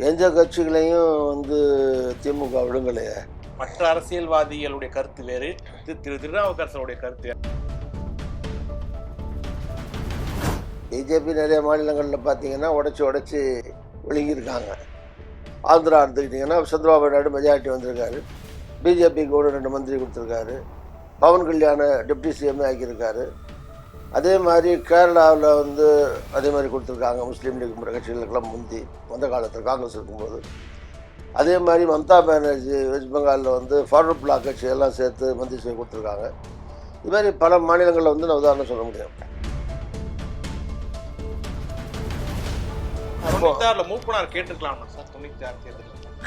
எந்த கட்சிகளையும் வந்து திமுக விழுங்கலையே மற்ற அரசியல்வாதிகளுடைய கருத்து வேறு. திரு திரு திருநாவுக்கரசருடைய கருத்து பிஜேபி நிறைய மாநிலங்களில் பார்த்தீங்கன்னா உடச்சி உடச்சி விழுங்கியிருக்காங்க. ஆந்திரா எடுத்துக்கிட்டிங்கன்னா சந்திரபாபு நாயுடு மெஜாரிட்டி வந்திருக்காரு. பிஜேபிக்கு கூட ரெண்டு மந்திரி கொடுத்துருக்காரு. பவன் கல்யாண டெப்டி சிஎம்ஏ ஆக்கியிருக்காரு. அதே மாதிரி கேரளாவில் வந்து அதே மாதிரி கொடுத்துருக்காங்க முஸ்லீம் லீக் கட்சிகளுக்கெல்லாம் முந்தி அந்த காலத்தில் காங்கிரஸ் இருக்கும்போது. அதே மாதிரி மம்தா பானர்ஜி வெஸ்ட் பெங்காலில் வந்து ஃபார்வர்ட் பிளாக் கட்சியெல்லாம் சேர்த்து மந்திரி செய்ய கொடுத்துருக்காங்க. இது மாதிரி பல மாநிலங்களில் வந்து நான் உதாரணம் சொல்ல முடியும்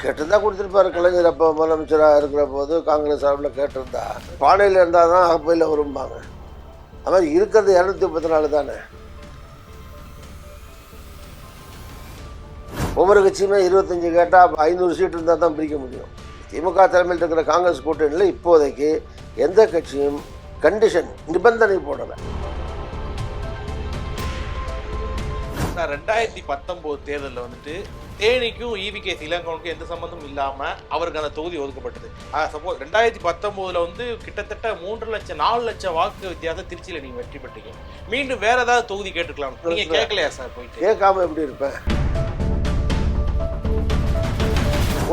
கேட்டிருந்தா கொடுத்துருப்பாரு. கலைஞர் அப்போ முதலமைச்சராக இருக்கிற போது காங்கிரஸ் சார்பில் கேட்டிருந்தா. பானையில் இருந்தால் தான் அப்பையில் வரும்பாங்க. அது மாதிரி இருக்கிறது இரநூத்தி முப்பத்தி நாலு தானே? ஒவ்வொரு கட்சியுமே இருபத்தஞ்சு கேட்டால் ஐநூறு சீட் இருந்தால் தான் பிரிக்க முடியும். திமுக தலைமையில் இருக்கிற காங்கிரஸ் கூட்டணியில் இப்போதைக்கு எந்த கட்சியும் கண்டிஷன் நிபந்தனை போடலை. சார் ரெண்டாயிரத்தி பத்தொன்பது தேர்தலில் வந்துட்டு தேனிக்கும் இவிகே இளங்கோனுக்கும் எந்த சம்பந்தமும் இல்லாம அவருக்கு அந்த தொகுதி ஒதுக்கப்பட்டது. சப்போஸ் ரெண்டாயிரத்தி பத்தொன்பதுல வந்து கிட்டத்தட்ட மூன்று லட்சம் நாலு லட்சம் வாக்கு வித்தியாசம் திருச்சியில நீங்க வெற்றி பெற்றீங்க. மீண்டும் வேற ஏதாவது தொகுதி கேட்டுக்கலாம். நீங்க கேட்கலையா சார் போயிட்டு? கேட்காம எப்படி இருப்பேன்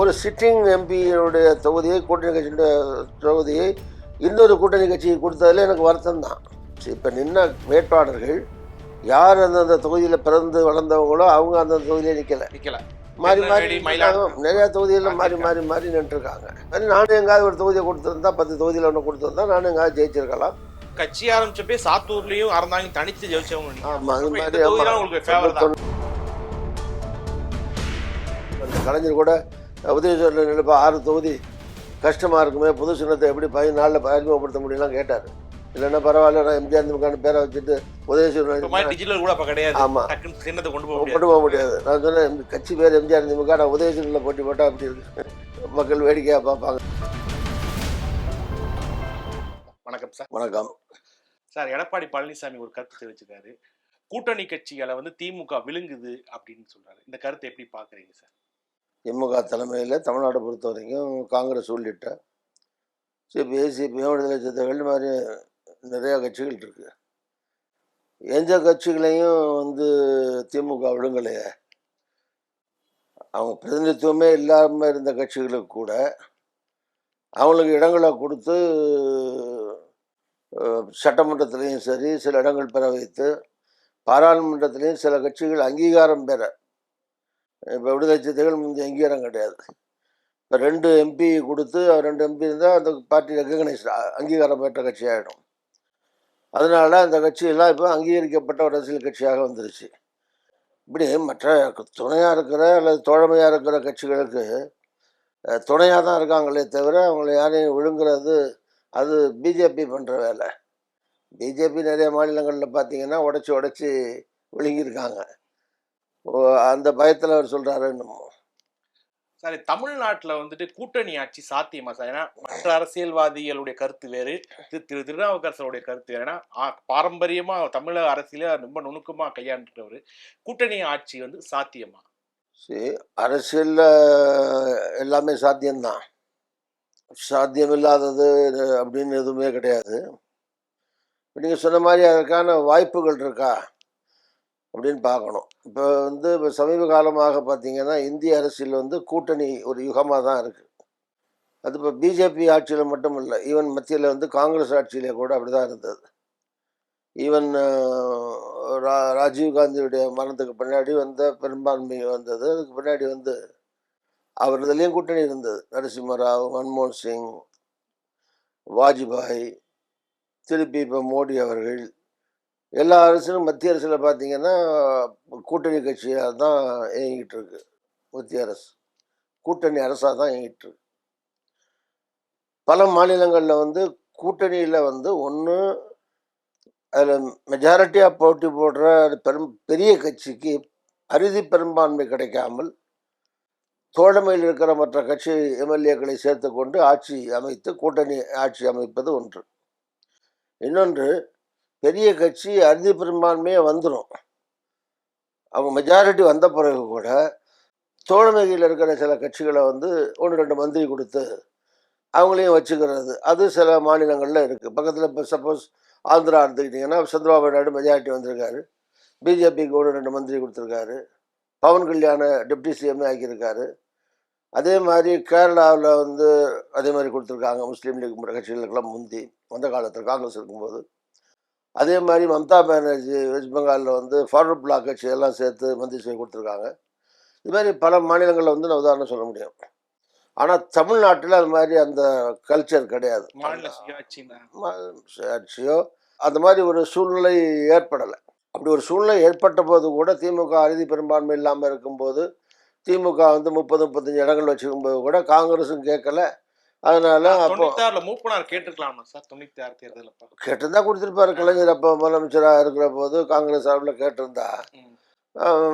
ஒரு சிட்டிங் எம்பியினுடைய தொகுதியை கூட்டணி கட்சியினுடைய தொகுதியை இன்னொரு கூட்டணி கட்சிக்கு கொடுத்ததுல எனக்கு வருத்தம் தான் இப்போ நின்ன வேட்பாளர்கள் யார் அந்தந்த தொகுதியில் பிறந்து வளர்ந்தவங்களோ அவங்க அந்தந்த தொகுதியிலே நிற்கல நிக்கல. மாறி மாறி. நிறைய தொகுதியில் மாறி மாறி மாறி நின்றுருக்காங்க. நானும் எங்காவது ஒரு தொகுதியை கொடுத்துருந்தா பத்து தொகுதியில் ஒன்று கொடுத்துருந்தா நானும் எங்காவது ஜெயிச்சிருக்கலாம். கட்சி ஆரம்பிச்சப்பே சாத்தூர்லயும் அறந்தாங்க தனிச்சு ஜெயிச்சவங்க. ஆமாம் அது மாதிரி. உங்களுக்கு ஃபேவர் தான். அந்த கலைஞர் கூட உதயசூரில் நினைப்பா ஆறு தொகுதி கஷ்டமாக இருக்குமே புது சின்னத்தை எப்படி பதினாலில் அறிமுகப்படுத்த முடியும்லாம் கேட்டார். இல்லைன்னா பரவாயில்ல நான் எம்ஜிஆர் திமுக பேரை வச்சுட்டு மாதிரி டிஜிட்டல் கூட அப்ப கிடையாது. ஆமா. டக்குன்னு சின்னத்தை கொண்டு போக கொண்டு போக முடியாது. நான் சொன்னேன் கட்சி பேர் எம்ஜிஆர் திமுக நான் உதயசூரில் போட்டி போட்டால் அப்படி இருக்கு. மக்கள் வேடிக்கையாக பார்ப்பாங்க. வணக்கம் சார். வணக்கம். சார் எடப்பாடி பழனிசாமி ஒரு கருத்து தெரிவிச்சிருக்காரு. கூட்டணி கட்சிகளை வந்து திமுக விழுங்குது அப்படின்னு சொல்றாரு. இந்த கருத்தை எப்படி பாக்குறீங்க சார்? திமுக தலைமையில் தமிழ்நாடு பொறுத்த வரைக்கும் காங்கிரஸ் உள்ளிட்ட சிபிஐ சிபிஎம் விடுதலை சிறுத்தைகள் மாதிரி நிறையா கட்சிகள் இருக்கு. எந்த கட்சிகளையும் வந்து திமுக விழுங்கலையே அவங்க பிரதிநிதித்துவமே இல்லாமல் இருந்த கட்சிகளுக்கு கூட அவங்களுக்கு இடங்களை கொடுத்து சட்டமன்றத்துலேயும் சரி சில இடங்கள் பெற வைத்து பாராளுமன்றத்திலையும் சில கட்சிகள் அங்கீகாரம் பெற. இப்போ விடுதலை சிறுத்தைகள் முந்தைய அங்கீகாரம் கிடையாது. இப்போ ரெண்டு எம்பி கொடுத்து ரெண்டு எம்பி இருந்தால் அந்த பார்ட்டி ரெக்கக்னைஸ் அங்கீகாரம் பெற்ற கட்சி ஆகிடும் அதனால அந்த கட்சியெல்லாம் இப்போ அங்கீகரிக்கப்பட்ட ஒரு அரசியல் கட்சியாக வந்துருச்சு. இப்படி மற்ற துணையாக இருக்கிற அல்லது தோழமையாக இருக்கிற கட்சிகளுக்கு துணையாக தான் இருக்காங்களே தவிர அவங்கள யாரையும் விழுங்குறது அது பிஜேபி பண்ணுற வேலை. பிஜேபி நிறைய மாநிலங்களில் பார்த்தீங்கன்னா உடச்சி உடச்சி விழுங்கியிருக்காங்க. அந்த பயத்தில் அவர் சொல்கிறாரு என்னமோ. சார் தமிழ்நாட்டில் வந்துட்டு கூட்டணி ஆட்சி சாத்தியமா சார்? ஏன்னா மற்ற அரசியல்வாதிகளுடைய கருத்து வேறு திரு திரு திருநாவுக்கரசருடைய கருத்து வேறு. ஏன்னா பாரம்பரியமாக பாரம்பரியமா தமிழக அரசியல ரொம்ப நுணுக்கமா கையாண்டுட்டவர் கூட்டணி ஆட்சி வந்து சாத்தியமா? சரி அரசியலில் எல்லாமே சாத்தியம்தான். சாத்தியம் இல்லாதது அப்படின்னு எதுவுமே கிடையாது. நீங்கள் சொன்ன மாதிரி அதற்கான வாய்ப்புகள் இருக்கா? அப்படின்னு பார்க்கணும். இப்போ வந்து இப்போ சமீப காலமாக பார்த்தீங்கன்னா இந்திய அரசியல் வந்து கூட்டணி ஒரு யுகமாக தான் இருக்குது அது இப்போ பிஜேபி ஆட்சியில் மட்டும் இல்லை ஈவன் மத்தியில் வந்து காங்கிரஸ் ஆட்சியிலே கூட அப்படி தான் இருந்தது ஈவன் ரா ராஜீவ் காந்தியுடைய மரணத்துக்கு பின்னாடி வந்த பெரும்பான்மை வந்தது. அதுக்கு பின்னாடி வந்து அவர் இதுலேயும் கூட்டணி இருந்தது. நரசிம்மராவ் மன்மோகன் சிங் வாஜ்பாய் திருப்பி இப்போ மோடி அவர்கள் எல்லா அரசிலும் மத்திய அரசில் பார்த்தீங்கன்னா கூட்டணி கட்சியாக தான் இயங்கிட்டு இருக்கு மத்திய அரசு. கூட்டணி அரசாக தான் இயங்கிட்டு இருக்கு பல மாநிலங்களில் வந்து கூட்டணியில் வந்து ஒன்று அதில் மெஜாரிட்டியாக போட்டி போடுற பெரும் பெரிய கட்சிக்கு அறுதி பெரும்பான்மை கிடைக்காமல் தோழமையில் இருக்கிற மற்ற கட்சி எம்எல்ஏக்களை சேர்த்து கொண்டு ஆட்சி அமைத்து கூட்டணி ஆட்சி அமைப்பது ஒன்று. இன்னொன்று பெரிய கட்சி அறுதி பெரும்பான்மையே வந்துடும் அவங்க மெஜாரிட்டி வந்த பிறகு கூட தோழமையில் இருக்கிற சில கட்சிகளை வந்து ஒன்று ரெண்டு மந்திரி கொடுத்து அவங்களையும் வச்சுக்கிறது. அது சில மாநிலங்களில் இருக்குது பக்கத்தில் இப்போ சப்போஸ் ஆந்திரா எடுத்துக்கிட்டிங்கன்னா சந்திரபாபு நாயுடு மெஜாரிட்டி வந்திருக்காரு. பிஜேபிக்கு ஒன்று ரெண்டு மந்திரி கொடுத்துருக்காரு. பவன் கல்யாண டெப்டி சிஎம்ஏ ஆக்கியிருக்காரு. அதே மாதிரி கேரளாவில் வந்து அதே மாதிரி கொடுத்துருக்காங்க. முஸ்லீம் லீக் கட்சிகளுக்கெல்லாம் முந்தி அந்த காலத்தில் காங்கிரஸ் இருக்கும்போது. அதே மாதிரி மம்தா பானர்ஜி வெஸ்ட் பெங்காலில் வந்து ஃபார்வர்ட் பிளாக் கட்சி எல்லாம் சேர்த்து மந்திரி கொடுத்துருக்காங்க. இது மாதிரி பல மாநிலங்களில் வந்து நான் உதாரணம் சொல்ல முடியும். ஆனால் தமிழ்நாட்டில் அது மாதிரி அந்த கல்ச்சர் கிடையாது. ஆட்சியோ அந்த மாதிரி ஒரு சூழ்நிலை ஏற்படலை. அப்படி ஒரு சூழ்நிலை ஏற்பட்ட போது கூட திமுக அறுதி பெரும்பான்மை இல்லாமல் இருக்கும்போது திமுக வந்து முப்பது முப்பத்தஞ்சு இடங்கள் வச்சுக்கும்போது கூட காங்கிரஸும் கேட்கல. அதனால அப்போ மூப்பனார் கேட்டிருக்கலாமா சார் தொண்ணூத்தி ஆறு தேர்தல் கேட்டிருந்தா கொடுத்துருப்பாரு. கலைஞர் அப்போ முதலமைச்சராக இருக்கிற போது காங்கிரஸ் சார்பில் கேட்டிருந்தா.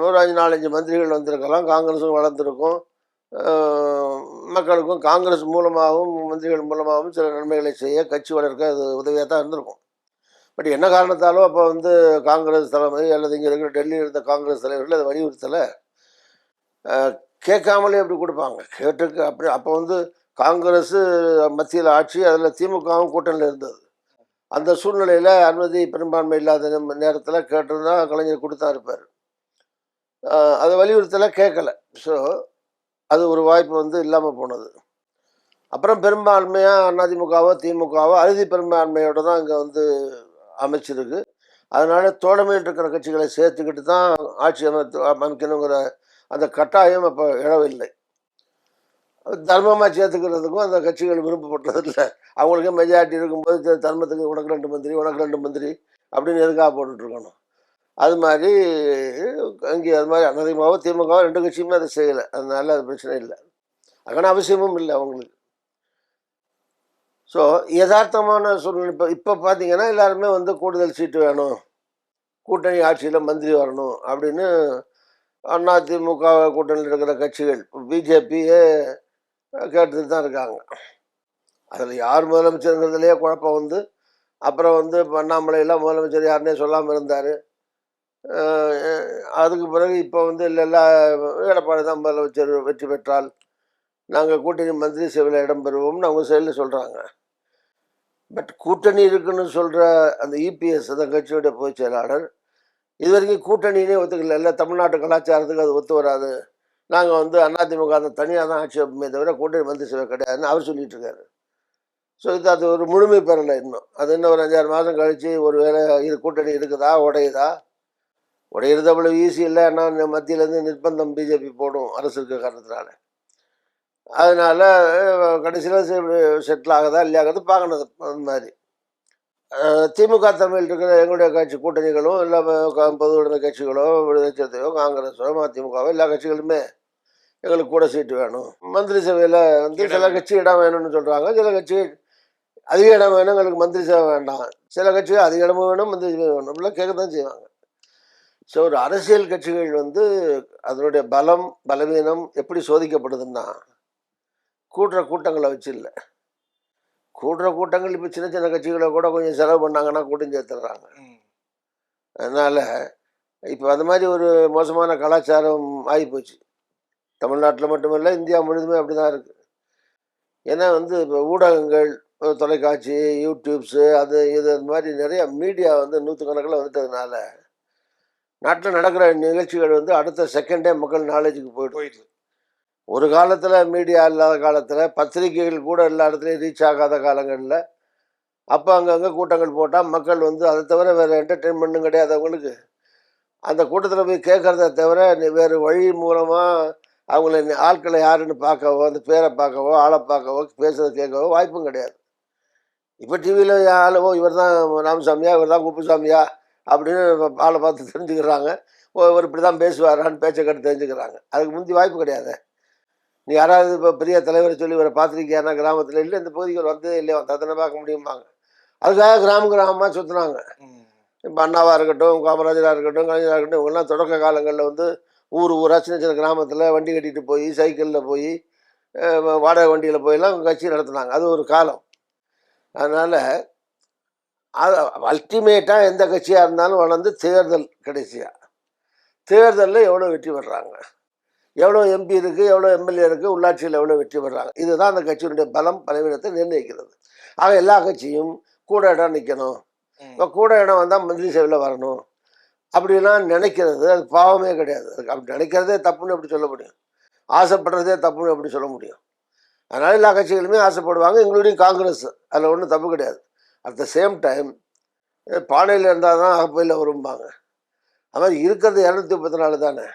ஒரு அஞ்சு நாலஞ்சு மந்திரிகள் வந்திருக்கலாம். காங்கிரஸும் வளர்ந்துருக்கும். மக்களுக்கும் காங்கிரஸ் மூலமாகவும் மந்திரிகள் மூலமாகவும் சில நன்மைகளை செய்ய கட்சி வளர்க்க அது உதவியாக தான் இருந்திருக்கும். பட் என்ன காரணத்தாலும் அப்போ வந்து காங்கிரஸ் தலைமை அல்லது இங்கே இருக்கிற டெல்லியில் இருந்த காங்கிரஸ் தலைவர்கள் அதை வலியுறுத்தலை. கேட்காமலே எப்படி கொடுப்பாங்க. கேட்டுக்கு அப்படி அப்போ வந்து காங்கிரஸ் மத்தியில் ஆட்சி அதில் திமுகவும் கூட்டணியில் இருந்தது. அந்த சூழ்நிலையில் அனுமதி பெரும்பான்மை இல்லாத நேரத்தில் கேட்டிருந்தா கலைஞர் கொடுத்தா இருப்பார். அதை வலியுறுத்தலை கேட்கல ஸோ அது ஒரு வாய்ப்பு வந்து இல்லாமல் போனது. அப்புறம் பெரும்பான்மையாக அதிமுகவோ திமுகவோ அறுதி பெரும்பான்மையோட தான் இங்கே வந்து அமைச்சிருக்கு. அதனால் தோழமையில் இருக்கிற கட்சிகளை சேர்த்துக்கிட்டு தான் ஆட்சி அமைத்து அமைக்கணுங்கிற அந்த கட்டாயம் அப்போ இழவில்லை தர்மமாக சேர்த்துக்கிறதுக்கும் அந்த கட்சிகள் விருப்பப்பட்டதில்லை. அவங்களுக்கு மெஜாரிட்டி இருக்கும்போது தர்மத்துக்கு உனக்கு ரெண்டு மந்திரி உனக்கு ரெண்டு மந்திரி அப்படின்னு எதுக்காக போட்டுட்ருக்கணும். அது மாதிரி இங்கே அது மாதிரி அதிமுகவோ திமுகவோ ரெண்டு கட்சியுமே அதை செய்யலை. அதனால அது பிரச்சனை இல்லை. அதுக்கான அவசியமும் இல்லை அவங்களுக்கு. ஸோ யதார்த்தமான சூழ்நிலை. இப்போ இப்போ பார்த்தீங்கன்னா எல்லாருமே வந்து கூடுதல் சீட்டு வேணும். கூட்டணி ஆட்சியில் மந்திரி வரணும் அப்படின்னு அதிமுக கூட்டணியில் இருக்கிற கட்சிகள் பிஜேபியே கேட்டுட்டு தான் இருக்காங்க. அதில் யார் முதலமைச்சருங்கிறதுலையே குழப்பம் வந்து. அப்புறம் வந்து இப்ப அண்ணாமலையெல்லாம் முதலமைச்சர் யாருன்னே சொல்லாமல் இருந்தார். அதுக்கு பிறகு இப்போ வந்து இல்லை இல்லை எடப்பாடி தான் முதலமைச்சர் வெற்றி பெற்றால் நாங்கள் கூட்டணி மந்திரி சபையில் இடம் பெறுவோம்னு அவங்க செயலில் சொல்கிறாங்க பட் கூட்டணி இருக்குன்னு சொல்கிற அந்த இபிஎஸ் அந்த கட்சியோட பொதுச் செயலாளர் இது வரைக்கும் கூட்டணினே ஒத்துக்கல. இல்லை தமிழ்நாட்டு கலாச்சாரத்துக்கு அது ஒத்து வராது. நாங்கள் வந்து அதிமுக அந்த தனியாக தான் ஆட்சி வைப்போமே தவிர கூட்டணி மந்திரி சபை கிடையாதுன்னு அவர் சொல்லிட்டு இருக்காரு. ஸோ இது அது ஒரு முழுமை பெறலை இன்னும். அது இன்னும் ஒரு அஞ்சாறு மாதம் கழித்து ஒரு வேளை இது கூட்டணி இருக்குதா உடையுதா? உடையிறது அவ்வளோ ஈஸி இல்லை. ஏன்னா மத்தியிலேருந்து நிர்பந்தம் பிஜேபி போடும் அரசு இருக்க காரணத்தினால. அதனால கடைசியில் செட்டில் ஆகுதா இல்லையாகிறது பார்க்கணும். அந்த மாதிரி. திமுக தமிழ் இருக்கிற எங்களுடைய கட்சி கூட்டணிகளும் இல்லை பொது உடைமை கட்சிகளோ விடுதலை சேர்த்தையோ காங்கிரஸோ அதிமுகவோ எல்லா கட்சிகளுமே எங்களுக்கு கூட சீட்டு வேணும். மந்திரி சபையில் வந்து சில கட்சி இடம் வேணும்னு சொல்கிறாங்க சில கட்சி அதிக இடம் வேணும் எங்களுக்கு மந்திரி சபை வேண்டாம். சில கட்சிகள் அதிக இடமும் வேணும் மந்திரி சபை வேணும். அப்படிலாம் கேட்க தான் செய்வாங்க. ஸோ ஒரு அரசியல் கட்சிகள் வந்து அதனுடைய பலம் பலவீனம் எப்படி சோதிக்கப்படுதுன்னா கூட்டுற கூட்டங்களை வச்சு இல்லை. கூட்டுற கூட்டங்கள் இப்போ சின்ன சின்ன கட்சிகளை கூட கொஞ்சம் செலவு பண்ணாங்கன்னா கூட்டம் சேர்த்துடுறாங்க. அதனால் இப்போ அது மாதிரி ஒரு மோசமான கலாச்சாரம் ஆகிப்போச்சு. தமிழ்நாட்டில் மட்டுமல்ல இந்தியா முழுதுமே அப்படி தான் இருக்குது ஏன்னா வந்து இப்போ ஊடகங்கள் தொலைக்காட்சி யூடியூப்ஸு அது இது அந்த மாதிரி நிறைய மீடியா வந்து நூற்றுக்கணக்கில் வந்துட்டதுனால நாட்டில் நடக்கிற நிகழ்ச்சிகள் வந்து அடுத்த செகண்டே மக்கள் நாலேஜுக்கு போயிடும். போயிடுது. ஒரு காலத்தில் மீடியா இல்லாத காலத்தில் பத்திரிகைகள் கூட எல்லா இடத்துலையும் ரீச் ஆகாத காலங்களில் அப்போ அங்கங்கே கூட்டங்கள் போட்டால் மக்கள் வந்து அதை தவிர வேறு என்டர்டெயின்மெண்ட்டும் கிடையாது அவங்களுக்கு. அந்த கூட்டத்தில் போய் கேட்குறத தவிர வேறு வழி மூலமாக அவங்கள ஆட்களை யாருன்னு பார்க்கவோ அந்த பேரை பார்க்கவோ ஆளை பார்க்கவோ பேசுறதை கேட்கவோ வாய்ப்பும் கிடையாது. இப்போ டிவியில் ஆளவோ இவர் தான் ராமசாமியா இவர் தான் குப்புசாமியா அப்படின்னு ஆளை பார்த்து தெரிஞ்சுக்கிறாங்க. இவர் இப்படி தான் பேசுவாரான்னு பேச்சை கட்டு தெரிஞ்சுக்கிறாங்க. அதுக்கு முந்தி வாய்ப்பு கிடையாது. நீ யாராவது இப்போ பெரிய தலைவரை சொல்லி இவரை பார்த்துருக்கியானா கிராமத்தில் இல்லை இந்த பகுதிக்கு இவர் வந்ததே இல்லையா? வந்தால் பார்க்க முடியுமாங்க அதுக்காக கிராம கிராமமாக சுற்றுனாங்க. இப்போ அண்ணாவாக இருக்கட்டும் காமராஜராக இருக்கட்டும் கலைஞராக இருக்கட்டும் இவங்கெல்லாம் தொடக்க காலங்களில் வந்து ஊர் ஊராக சின்ன சின்ன கிராமத்தில் வண்டி கட்டிட்டு போய் சைக்கிளில் போய் வாடகை வண்டியில் போயெல்லாம் கட்சி நடத்துனாங்க. அது ஒரு காலம். அதனால் அது அல்டிமேட்டாக எந்த கட்சியாக இருந்தாலும் வளர்ந்து தேர்தல் கடைசியாக தேர்தலில் எவ்வளோ வெற்றி பெறாங்க? எவ்வளோ எம்பி இருக்குது எவ்வளோ எம்எல்ஏ இருக்குது உள்ளாட்சியில் எவ்வளோ வெற்றி பெறாங்க? இதுதான் அந்த கட்சியினுடைய பலம் பலவீனத்தை நிர்ணயிக்கிறது. ஆக எல்லா கட்சியும் கூட இடம் நிற்கணும். இப்போ கூட இடம் வந்தால் மந்திரி சேவையில் வரணும். அப்படிலாம் நினைக்கிறது அது பாவமே கிடையாது. அதுக்கு அப்படி நினைக்கிறதே தப்புன்னு எப்படி சொல்ல முடியும்? ஆசைப்படுறதே தப்புன்னு எப்படி சொல்ல முடியும்? அதனால் எல்லா கட்சிகளுமே ஆசைப்படுவாங்க எங்களுடைய காங்கிரஸ். அதில் ஒன்றும் தப்பு கிடையாது. அட் த சேம் டைம் பானையில் இருந்தால் தான் அகப்பையில் வரும்பாங்க. அது மாதிரி இருக்கிறது இரநூத்தி முப்பத்தி நாலு தானே?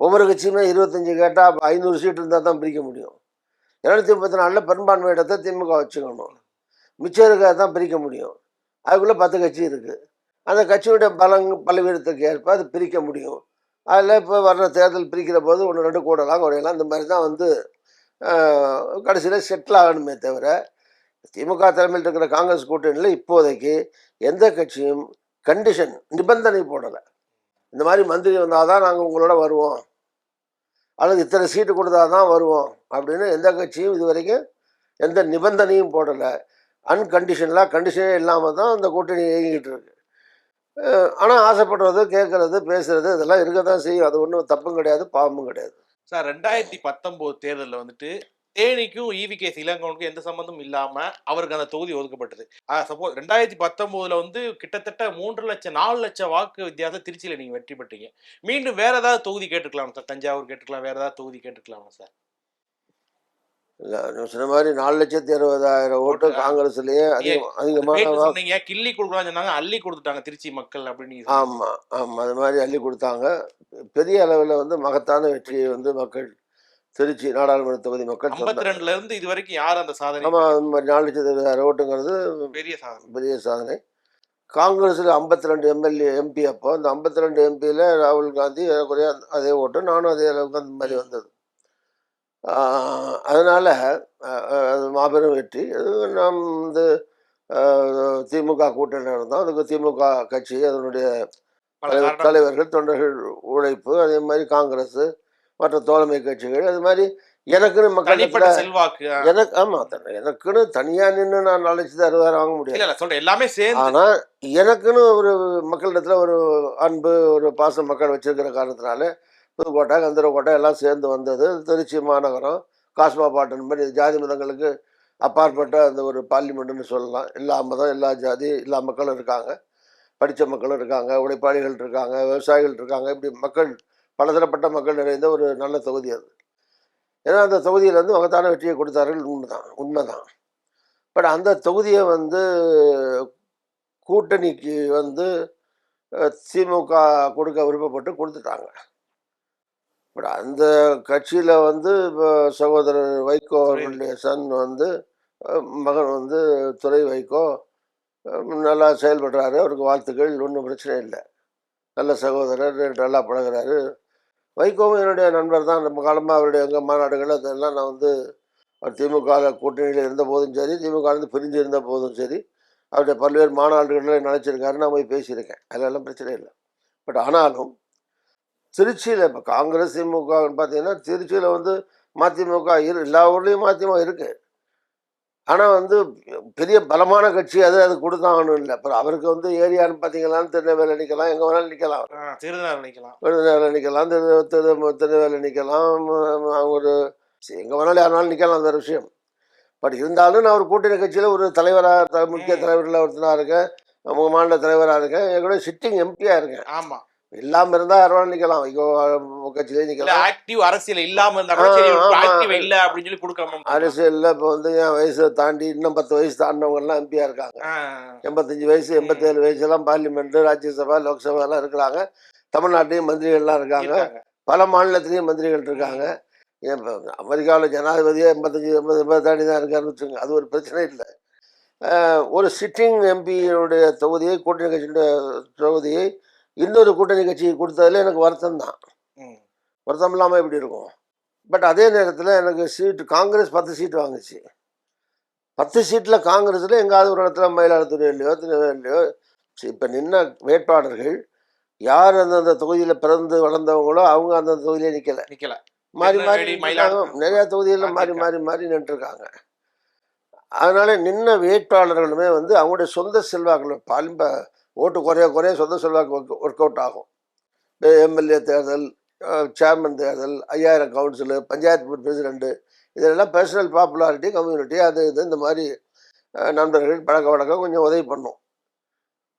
ஒவ்வொரு கட்சியுமே இருபத்தஞ்சி கேட்டால் ஐநூறு சீட் இருந்தால் தான் பிரிக்க முடியும். இரநூத்தி முப்பத்தி நாலில் பெரும்பான்மை இடத்தை திமுக வச்சுக்கணும். மிச்சம் இருக்கிறத தான் பிரிக்க முடியும். அதுக்குள்ளே பத்து கட்சி இருக்குது அந்த கட்சியுடைய பலங் பலவீனத்துக்கு ஏற்ப அது பிரிக்க முடியும். அதில் இப்போ வர்ற தேர்தல் பிரிக்கிற போது ஒன்று ரெண்டு கூடலாம் குறையலாம் இந்த மாதிரி தான் வந்து கடைசியில் செட்டில் ஆகணுமே தவிர திமுக தலைமையில் இருக்கிற காங்கிரஸ் கூட்டணியில் இப்போதைக்கு எந்த கட்சியும் கண்டிஷன் நிபந்தனை போடலை. இந்த மாதிரி மந்திரி வந்தால் தான் நாங்கள் உங்களோட வருவோம். அல்லது இத்தனை சீட்டு கொடுத்தா தான் வருவோம். அப்படின்னு எந்த கட்சியும் இது வரைக்கும் எந்த நிபந்தனையும் போடலை. அன்கண்டிஷனலாக கண்டிஷனே இல்லாமல் தான் அந்த கூட்டணி இயங்கிட்டு இருக்கு. ஆனால் ஆசைப்படுறது கேட்குறது பேசுறது இதெல்லாம் இருக்க தான் செய்யும். அது ஒன்றும் தப்பும் கிடையாது பாவமும் கிடையாது. சார் ரெண்டாயிரத்தி பத்தொம்போது தேர்தலில் வந்துட்டு தேனிக்கும் E ஈவி கே எந்த சம்மந்தமும் இல்லாமல் அவருக்கு அந்த தொகுதி ஒதுக்கப்பட்டது. சப்போஸ் ரெண்டாயிரத்தி பத்தொம்போதில் வந்து கிட்டத்தட்ட மூன்று லட்சம் நாலு லட்சம் வாக்கு வித்தியாசம் திருச்சியில் நீங்கள் வெற்றி பெற்றீங்க. மீண்டும் வேறு ஏதாவது தொகுதி கேட்டுக்கலாம் சார்? தஞ்சாவூர் கேட்டுக்கலாம் வேறு ஏதாவது தொகுதி கேட்டுக்கலாமா சார்? சொன்ன மாதிரி நாலு லட்சத்தி அறுபதாயிரம் ஓட்டு. காங்கிரஸ்லேயே அதிகம் அதிகமான கிள்ளி கொடுக்கலாம்னு சொன்னாங்க அள்ளி கொடுத்துட்டாங்க திருச்சி மக்கள் அப்படின்னு. ஆமாம் ஆமாம் அது மாதிரி அள்ளி கொடுத்தாங்க. பெரிய அளவில் வந்து மகத்தான வெற்றியை வந்து மக்கள் திருச்சி நாடாளுமன்ற தொகுதி மக்கள் ஐம்பத்தி ரெண்டுல இருந்து இது வரைக்கும் யார் அந்த சாதனை ஆமாம் அந்த மாதிரி நாலு லட்சத்தி அறுபதாயிரம் ஓட்டுங்கிறது பெரிய சாதனை. பெரிய சாதனை. காங்கிரஸில் ஐம்பத்தி ரெண்டு எம்எல்ஏ எம்பி அப்போ அந்த ஐம்பத்தி ரெண்டு எம்பியில் ராகுல் காந்தி ஏறக்குறைய அதே ஓட்டு நானும் அதே அளவுக்கு அந்த மாதிரி வந்தது. அதனால் அது மாபெரும் வெற்றி. அது நாம் வந்து திமுக கூட்டணி இருந்தோம். அதுக்கு திமுக கட்சி அதனுடைய தலைவர்கள் தொண்டர்கள் உழைப்பு அதே மாதிரி காங்கிரஸ் மற்ற தோழமை கட்சிகள் அது மாதிரி எனக்குன்னு மக்கள். எனக்கு ஆமாம் எனக்குன்னு தனியாக நின்று நான் லட்சத்து அறுபதாயிரம் வாங்க முடியாது. எல்லாமே சேர்ந்து ஆனால் எனக்குன்னு ஒரு மக்களிடத்துல ஒரு அன்பு ஒரு பாசம் மக்கள் வச்சிருக்கிற காரணத்தினால புதுக்கோட்டை கந்தரக்கோட்டை எல்லாம் சேர்ந்து வந்தது. திருச்சி மாநகரம் காஸ்மாபாட்டன் மாதிரி ஜாதி மதங்களுக்கு அப்பாற்பட்ட அந்த ஒரு பார்லிமெண்ட்னு சொல்லலாம். எல்லா மதம் எல்லா ஜாதி எல்லா மக்களும் இருக்காங்க. படித்த மக்களும் இருக்காங்க உழைப்பாளிகள் இருக்காங்க விவசாயிகள் இருக்காங்க. இப்படி மக்கள் பலதரப்பட்ட மக்கள் நிறைந்த ஒரு நல்ல தொகுதி அது. ஏன்னா அந்த தொகுதியில் வந்து மகத்தான வெற்றியை கொடுத்தார்கள் உண்மைதான் உண்மைதான். பட் அந்த தொகுதியை வந்து கூட்டணிக்கு வந்து திமுக கொடுக்க விருப்பப்பட்டு கொடுத்துட்டாங்க. பட் அந்த கட்சியில் வந்து இப்போ சகோதரர் வைகோ அவர்களுடைய சன் வந்து மகன் வந்து துறை வைகோ நல்லா செயல்படுறாரு அவருக்கு வாழ்த்துக்கள் ஒன்றும் பிரச்சனை இல்லை. நல்ல சகோதரர் நல்லா பழகுறாரு. வைகோவும் என்னுடைய நண்பர் தான். நம்ம காலமாக அவருடைய எங்கள் மாநாடுகள் அதெல்லாம் நான் வந்து அவர் திமுக கூட்டணியில் இருந்த போதும் சரி திமுகலேருந்து பிரிஞ்சு இருந்த போதும் சரி அவருடைய பல்வேறு மாநாடுகளில் நினச்சிருக்காரு நான் போய் பேசியிருக்கேன். அதெல்லாம் பிரச்சனை இல்லை. பட் ஆனாலும் திருச்சியில் இப்போ காங்கிரஸ் திமுகன்னு பார்த்தீங்கன்னா திருச்சியில் வந்து மதிமுக இரு எல்லா ஊர்லேயும் மதிமுக இருக்குது ஆனால் வந்து பெரிய பலமான கட்சி அது அது கொடுத்தாங்கன்னு இல்லை. அப்புறம் அவருக்கு வந்து ஏரியான்னு பார்த்தீங்களான்னு திருநெல்வேலி நிற்கலாம் எங்கே வேணாலும் நிற்கலாம் சிறிது நினைக்கலாம் விருதுநகரில் நிற்கலாம் திரு திரு திருநெல்வேலி நிற்கலாம் ஒரு எங்கே வேணாலும் யாருனாலும் நிற்கலாம் அந்த விஷயம். பட் இருந்தாலும் நான் ஒரு கூட்டணி கட்சியில் ஒரு தலைவராக முக்கிய. தலைவரில் ஒருத்தராக இருக்கேன். உங்கள் மாநில தலைவராக இருக்கேன். என் கூட சிட்டிங் எம்பியாக இருக்கேன். ஆமா. இல்லாமல் இருந்தால் யார் வேணாலும் நிற்கலாம் ஐயோ கட்சியிலே இல்ல நிற்கலாம் ஆக்டிவ் அரசியல் இல்லாம இருந்தா. ஆக்டிவ் இல்ல அப்படின்னு சொல்லி கொடுக்காம அரசியலில் இப்போ வந்து என் வயசை தாண்டி இன்னும் பத்து வயசு தாண்டினவங்கலாம் எம்பியாக இருக்காங்க. ஆ, எண்பத்தஞ்சு வயசு எண்பத்தேழு வயசுலாம் பார்லிமெண்ட்டு ராஜ்யசபா லோக்சபா எல்லாம் இருக்கிறாங்க. தமிழ்நாட்டிலையும் மந்திரிகள்லாம் இருக்காங்க. இருக்காங்க. பல மாநிலத்திலையும் மந்திரிகள் இருக்காங்க. ஏன் அமெரிக்காவில் ஜனாதிபதியே எண்பத்தஞ்சு எண்பது எண்பது தாண்டி தான் இருக்காருன்னு வச்சுங்க அது ஒரு பிரச்சனை இல்லை. ஒரு சிட்டிங் எம்பியினுடைய தொகுதியை கூட்டணி கட்சியினுடைய தொகுதியை இன்னொரு கூட்டணி கட்சி கொடுத்ததுல எனக்கு வருத்தம் தான். வருத்தம் இல்லாமல் எப்படி இருக்கும்? பட் அதே நேரத்தில் எனக்கு சீட்டு காங்கிரஸ் பத்து சீட்டு வாங்குச்சு. பத்து சீட்டில் காங்கிரஸில் எங்காவது ஒரு இடத்துல மயிலாடுதுறையிலையோ திருநெல்வேலியோ இப்போ நின்ன வேட்பாளர்கள் யார் அந்தந்த தொகுதியில் பிறந்து வளர்ந்தவங்களோ அவங்க அந்தந்த தொகுதியிலே நிற்கல நிக்கல. மாறி மாறி. நிறைய தொகுதிகளில் மாறி மாறி மாறி நின்றுருக்காங்க. அதனால நின்ன வேட்பாளர்களுமே வந்து அவங்களுடைய சொந்த செல்வாக்கள் பாலிம்ப ஓட்டு குறைய குறைய சொந்த செல்வாக்கு ஒர்க் அவுட் ஆகும். எம்எல்ஏ தேர்தல் சேர்மன் தேர்தல் ஐயாயிரம் கவுன்சிலு பஞ்சாயத்து போர்டு பிரசிடெண்ட்டு இதெல்லாம் பர்சனல் பாப்புலாரிட்டி கம்யூனிட்டி அது இது இந்த மாதிரி நண்பர்கள் பழக்க வழக்கம் கொஞ்சம் உதவி பண்ணும்.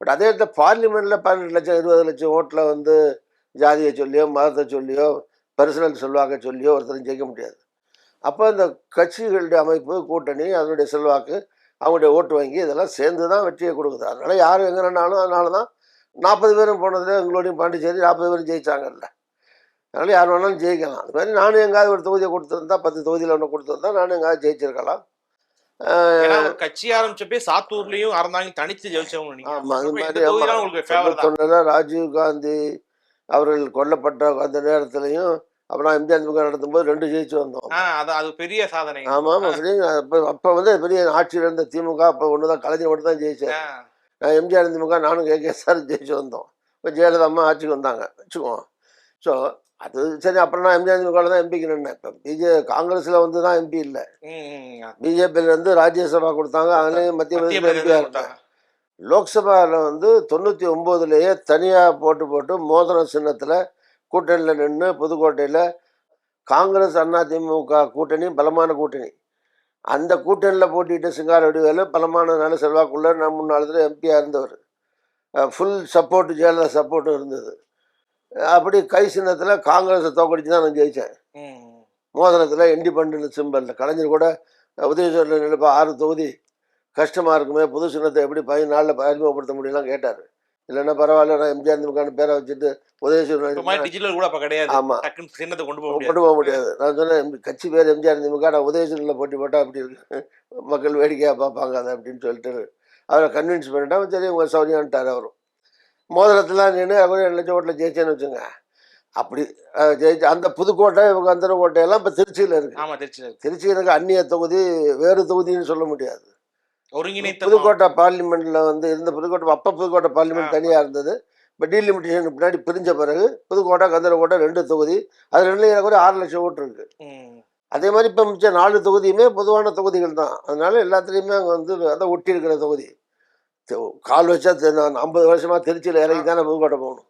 பட் அதே இடத்துல பார்லிமெண்ட்டில் பன்னெண்டு லட்சம் இருபது லட்சம் ஓட்டில் வந்து ஜாதியை சொல்லியோ மதத்தை சொல்லியோ பர்சனல் செல்வாக்கை சொல்லியோ ஒருத்தரும் ஜெயிக்க முடியாது. அப்போ இந்த கட்சிகளுடைய அமைப்பு கூட்டணி அதனுடைய செல்வாக்கு அவங்களுடைய ஓட்டு வங்கி இதெல்லாம் சேர்ந்து தான் வெற்றியை கொடுக்குது. அதனால யார் எங்கன்னாலும் அதனால தான் நாற்பது பேரும் போனதுல எங்களோடையும் பாண்டிச்சேரி நாற்பது பேரும் ஜெயிச்சாங்கல்ல. அதனால யார் வேணாலும் ஜெயிக்கலாம். அது மாதிரி நானும் எங்காவது ஒரு தொகுதியை கொடுத்துருந்தா பத்து தொகுதியில் ஒன்று கொடுத்துருந்தா நானும் எங்காவது ஜெயிச்சிருக்கலாம். கட்சி ஆரம்பிச்சப்பே சாத்தூர்லயும் அறந்தாங்க தனிச்சு ஜெயிச்சவங்க நீங்க. ஆமா, அது மாதிரி தொகுதிலாம் ஆமா. உங்களுக்கு ஃபேவர் தான். தொண்ணூத்தொன்னுல ராஜீவ் காந்தி அவர்கள் கொல்லப்பட்ட அந்த நேரத்துலையும் அப்புறம் எம்ஜிஆர் திமுக நடத்தும்போது ரெண்டு ஜெயிச்சு வந்தோம். அது அது பெரிய சாதனை. ஆமா ஆமா பெரிய அப்ப அப்ப வந்து பெரிய ஆட்சியில் இருந்த திமுக அப்ப ஒண்ணுதான் கலைஞர் மட்டும் தான் ஜெயிச்சார் ஆஹ் நான் எம்ஜிஆர் திமுக நானும் கே கே சார் ஜெயிச்சு வந்தோம். இப்போ ஜெயலலிதா அம்மா ஆட்சிக்கு வந்தாங்க வச்சுக்குவோம் ஸோ அது சரி அப்புறம் நான் எம்ஜிஆர் திமுகவில் தான் எம்பிக்கு நின்னேன். இப்போ பிஜே காங்கிரஸில் வந்து தான் எம்பி இல்லை. ம், ம், ம். பிஜேபியில் வந்து ராஜ்யசபா கொடுத்தாங்க அதுலேயும் மத்திய பிரதேச எம்பியாக இருந்தேன். லோக்சபாவில் வந்து தொண்ணூற்றி ஒம்போதுலேயே தனியாக போட்டு போட்டு மோதிர சின்னத்தில் கூட்டணியில் நின்று புதுக்கோட்டையில் காங்கிரஸ் அண்ணா திமுக கூட்டணி பலமான கூட்டணி. அந்த கூட்டணியில் போட்டிட்டு சிங்கார வடிவேலு பலமான நல்ல செல்வாக்குள்ள நான் முன்னாள் எம்பியாக இருந்தவர். ஃபுல் சப்போர்ட் ஜெயலலிதா சப்போர்ட்டும் இருந்தது. அப்படி கை சின்னத்தில் காங்கிரஸை தோக்கடிச்சு தான் நான் ஜெயித்தேன் ம். மோதிரத்தில் இண்டிபெண்ட் சிம்பலில். கலைஞர் கூட உதயசூரில் நினைப்பா ஆறு தொகுதி கஷ்டமாக இருக்குமே புது சின்னத்தை எப்படி பதினஞ்சு நாளில் அறிமுகப்படுத்த முடியலாம் கேட்டார். இல்லைன்னா பரவாயில்ல நான் எம்ஜிஆர் திமுகன்னு பேரை வச்சுட்டு உதயசூரன் டிஜிட்டல் கூட அப்ப கிடையாது. ஆமாம் சின்னத்தை கொண்டு போக கொண்டு போக முடியாது. நான் சொன்னேன் கட்சி பேர் எம்ஜிஆர் திமுக நான் உதயசூரில் போட்டி போட்டால் அப்படி இருக்கு? மக்கள் வேடிக்கையாக பார்ப்பாங்க அதை அப்படின்னு சொல்லிட்டு அவரை கன்வின்ஸ் பண்ணிட்டா சரி உங்கள் சௌரியன்ட்டார் அவரும். மோதிரத்தில் நின்று அவர் ரெண்டு லட்சம் ஓட்டில் ஜெயிச்சேன்னு வச்சுங்க. அப்படி ஜெயிச்சு அந்த புதுக்கோட்டை இவங்க அந்த கோட்டையெல்லாம் இப்போ திருச்சியில் இருக்குது ஆமா திருச்சியில இருக்கு. திருச்சி எனக்கு அந்நிய தொகுதி வேறு தொகுதின்னு சொல்ல முடியாது. ஒருங்கிணைத்த புதுக்கோட்டை பார்லிமெண்ட்ல வந்து இருந்த புதுக்கோட்டை அப்போ புதுக்கோட்டை பார்லிமெண்ட். தனியாக இருந்தது. இப்போ டீலிமிட்டேஷனுக்கு பின்னாடி பிரிஞ்ச பிறகு புதுக்கோட்டை கந்தரக்கோட்டை ரெண்டு தொகுதி. அது ரெண்டுல எனக்கு ஒரு ஆறு லட்சம் ஓட்டு இருக்கு. அதே மாதிரி இப்போ மிச்சம் நாலு தொகுதியுமே பொதுவான தொகுதிகள் தான். அதனால எல்லாத்துலேயுமே அங்கே வந்து அதை ஒட்டி இருக்கிற தொகுதி. கால் வச்சா ஐம்பது வருஷமா திருச்சியில் இறங்கி தானே புதுக்கோட்டை போகணும்.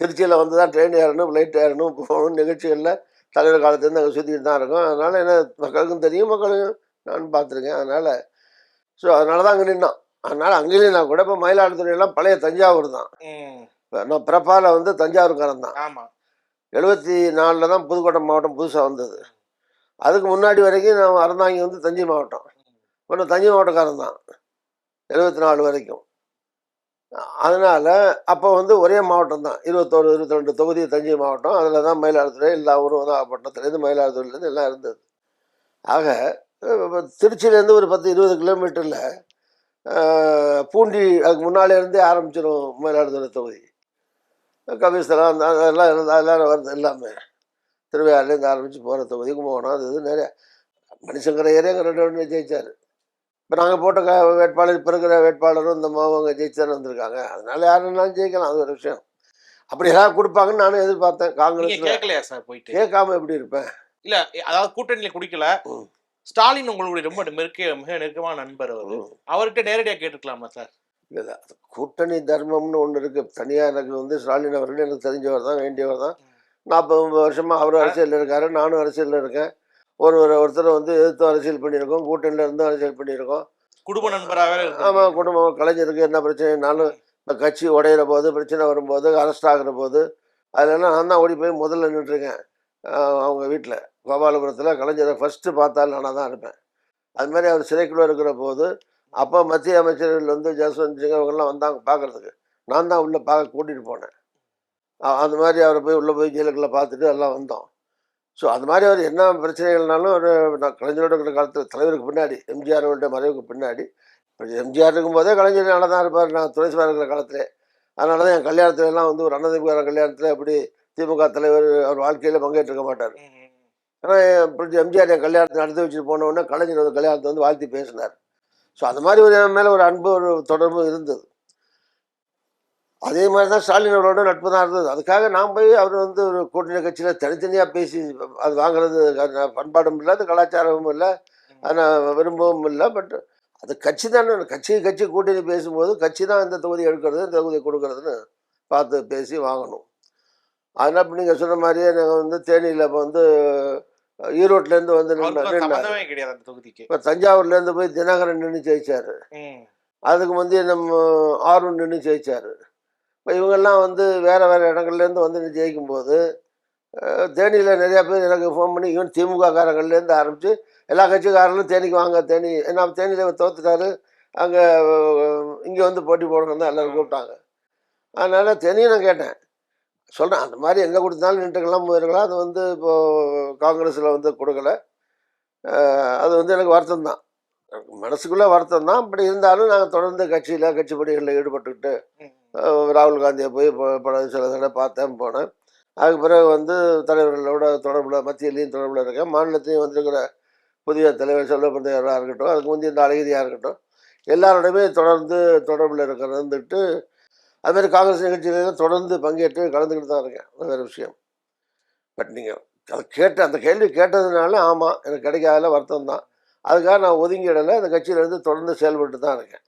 திருச்சியில் வந்து தான் ட்ரெயின் ஏறணும் ஃப்ளைட் ஏறணும் போகணும் நிகழ்ச்சிகளில் தலைவர் காலத்துலேருந்து அங்கே சுற்றிட்டு தான் இருக்கும். அதனால் என்ன மக்களுக்கும் தெரியும் மக்களுக்கும் நான் பார்த்துருக்கேன். அதனால் ஸோ அதனால தான் அங்கே நின்னோம் அதனால் அங்கே நின்னா கூட இப்போ மயிலாடுதுறையெல்லாம் பழைய தஞ்சாவூர் தான். நான் பிறப்பால் வந்து தஞ்சாவூர்காரன் தான். எழுபத்தி நாலில் தான் புதுக்கோட்டை மாவட்டம் புதுசாக வந்தது. அதுக்கு முன்னாடி வரைக்கும் நான் அறந்தாங்கி வந்து தஞ்சை மாவட்டம். இப்போ நான் தஞ்சை மாவட்டக்காரன் தான். எழுபத்தி நாலு வரைக்கும். அதனால் அப்போ வந்து ஒரே மாவட்டம் தான். இருபத்தோரு இருபத்தி ரெண்டு தொகுதி தஞ்சை மாவட்டம். அதில் தான் மயிலாடுதுறை எல்லா ஊரும் நாகப்பட்டினத்துலேருந்து மயிலாடுதுறையிலேருந்து எல்லாம் இருந்தது. ஆக திருச்சியிலேருந்து ஒரு பத்து இருபது கிலோமீட்டரில் பூண்டி அதுக்கு முன்னாலே இருந்தே ஆரம்பிச்சிடும் மயிலாடுதுறை தொகுதி. கபிஸ்தலம் அந்த அதெல்லாம் இருந்து அதெல்லாம் வருது எல்லாமே. திருவையாறுலேருந்து ஆரம்பித்து போகிற தொகுதி கும்பகோணம் அது இது நிறைய மணிசங்கர ஏரியாங்க ரெண்டு ரெண்டு ஜெயிச்சார். இப்போ நாங்கள் போட்ட க வேட்பாளர் இப்போ இருக்கிற வேட்பாளரும் இந்த அவங்க ஜெயிச்சு தானே வந்திருக்காங்க. அதனால யாருன்னாலும் ஜெயிக்கலாம் அது ஒரு விஷயம். அப்படி ஏதாவது கொடுப்பாங்கன்னு நானும் எதிர்பார்த்தேன். காங்கிரஸ் கேட்கலையா சார் போயிட்டு? கேட்காம எப்படி இருப்பேன்? இல்ல அதாவது கூட்டணியில குடிக்கல. ஸ்டாலின் உங்களுடைய ரொம்ப நெருக்க மிக நெருக்கமான நண்பர் அவர். அவர்கிட்ட நேரடியா கேட்டுக்கலாமா சார்? இல்லை கூட்டணி தர்மம்னு ஒன்று இருக்குது தனியாக எனக்கு வந்து ஸ்டாலின் அவர்கள் எனக்கு தெரிஞ்சவர் தான் வேண்டியவர் தான். நாற்பது வருஷமாக அவர் அரசியலில் இருக்காரு நானும் அரசியலில் இருக்கேன். ஒரு ஒரு ஒருத்தர் வந்து எதிர்த்து அரசியல் பண்ணியிருக்கோம் கூட்டணியில் இருந்து அரசியல் பண்ணியிருக்கோம். குடும்ப நண்பராகவே இருக்கு ஆமாம் குடும்பம் கலைஞருக்கு என்ன பிரச்சனைனாலும் இப்போ கட்சி உடையிற போது பிரச்சனை வரும்போது அரெஸ்ட் ஆகுற போது அதெல்லாம் நான் தான் ஓடி போய் முதல்ல நின்றுருக்கேன் அவங்க வீட்டில் கோபாலபுரத்தில் கலைஞரை ஃபஸ்ட்டு பார்த்தாலும் நானாக தான் இருப்பேன். அது மாதிரி அவர் சிறைக்குள்ளே இருக்கிற போது அப்போ மத்திய அமைச்சர்கள் வந்து ஜஸ்வந்த் சிங் அவங்கெல்லாம் வந்தாங்க பார்க்குறதுக்கு. நான் தான் உள்ளே பார்க்க கூட்டிகிட்டு போனேன். அந்த மாதிரி அவரை போய் உள்ளே போய் ஜெயிலுக்குள்ளே பார்த்துட்டு எல்லாம் வந்தோம். ஸோ அது மாதிரி அவர் என்ன பிரச்சனைகள்னாலும் ஒரு நான் கலைஞரோட இருக்கிற காலத்தில் தலைவருக்கு பின்னாடி எம்ஜிஆர் அவருடைய மறைவுக்கு பின்னாடி எம்ஜிஆர் எம்ஜிஆர் இருக்கும்போதே கலைஞர் நல்லா தான் இருப்பார் நான் துணை சுவர் இருக்கிற காலத்தில். அதனால தான் என் கல்யாணத்துல எல்லாம் வந்து ஒரு அண்ணதிமுக கல்யாணத்தில் எப்படி திமுக தலைவர் அவர் வாழ்க்கையில் பங்கேற்றிருக்க மாட்டார். ஆனால் எம்ஜிஆர் என் கல்யாணத்தை நடத்தி வச்சுட்டு போனவுடனே கலைஞர் வந்து கல்யாணத்தை வந்து வாழ்த்தி பேசினார். ஸோ அந்த மாதிரி ஒரு என் மேலே ஒரு அன்பு ஒரு தொடர்பு இருந்தது. அதே மாதிரி தான் ஸ்டாலின் அவரோட நட்பு தான் இருந்தது. அதுக்காக நான் போய் அவர் வந்து ஒரு கூட்டணி கட்சியில் தனித்தனியாக பேசி அது வாங்குறது பண்பாடும் இல்லை அது கலாச்சாரமும் இல்லை அதை விரும்பவும் இல்லை. பட் அது கட்சி தானே கட்சி கட்சி கூட்டணி பேசும்போது கட்சி தான் இந்த தொகுதி எடுக்கிறது இந்த தொகுதி கொடுக்கறதுன்னு பார்த்து பேசி வாங்கணும். அதனால் இப்போ நீங்கள் சொன்ன மாதிரியே நாங்கள் வந்து தேனியில் இப்போ வந்து ஈரோட்லேருந்து வந்து கிடையாது அந்த தொகுதிக்கு. இப்போ தஞ்சாவூர்லேருந்து போய் தினகரன் நின்று ஜெயிச்சார். அதுக்கு முந்தைய நம்ம ஆர்வம் நின்று ஜெயிச்சார். இப்போ இவங்கெல்லாம் வந்து வேறு வேறு இடங்கள்லேருந்து வந்து நின்னு ஜெயிக்கும்போது தேனியில் நிறையா பேர் எனக்கு ஃபோன் பண்ணி ஈவன் திமுக காரங்கள்லேருந்து ஆரம்பித்து எல்லா கட்சிக்காரங்களும் தேனிக்கு வாங்க தேனி ஏன்னா தேனியில் தோத்துட்டாரு. அங்கே இங்கே வந்து போட்டி போடணும் தான் எல்லோரும் கூப்பிட்டாங்க. அதனால் தேனியும் நான் கேட்டேன். சொல்கிறேன் அந்த மாதிரி எங்கே கொடுத்தாலும் நின்றுக்கலாம் போயிருக்கலாம் அது வந்து இப்போது காங்கிரஸில் வந்து கொடுக்கல. அது வந்து எனக்கு வருத்தம் தான் மனசுக்குள்ளே வருத்தம் தான் அப்படி இருந்தாலும் நாங்கள் தொடர்ந்து கட்சியில் கட்சி பணிகளில் ஈடுபட்டுக்கிட்டு ராகுல் காந்தியை போய் ப- பல சில தடவை பார்த்தேன் போனேன். அதுக்கு பிறகு வந்து தலைவர்களோட தொடர்பில் மத்தியிலையும் தொடர்பில் இருக்கேன். மாநிலத்தையும் வந்திருக்கிற புதிய தலைவர் செல்வப்பந்தையராக இருக்கட்டும் அதுக்கு முந்தைய இந்த அழகிரியாக இருக்கட்டும் எல்லாரோடையுமே தொடர்ந்து தொடர்பில் இருக்கிற இருந்துட்டு அதுமாதிரி காங்கிரஸ் நிகழ்ச்சியிலாம் தொடர்ந்து பங்கேற்று கலந்துக்கிட்டு தான் இருக்கேன். அது வேறு விஷயம். பட் நீங்கள் அதை கேட்ட அந்த கேள்வி கேட்டதுனால ஆமாம் எனக்கு கிடைக்காத வருத்தம் தான் அதுக்காக நான் ஒதுங்கிடலை அந்த கட்சியிலேருந்து தொடர்ந்து செயல்பட்டு தான் இருக்கேன்.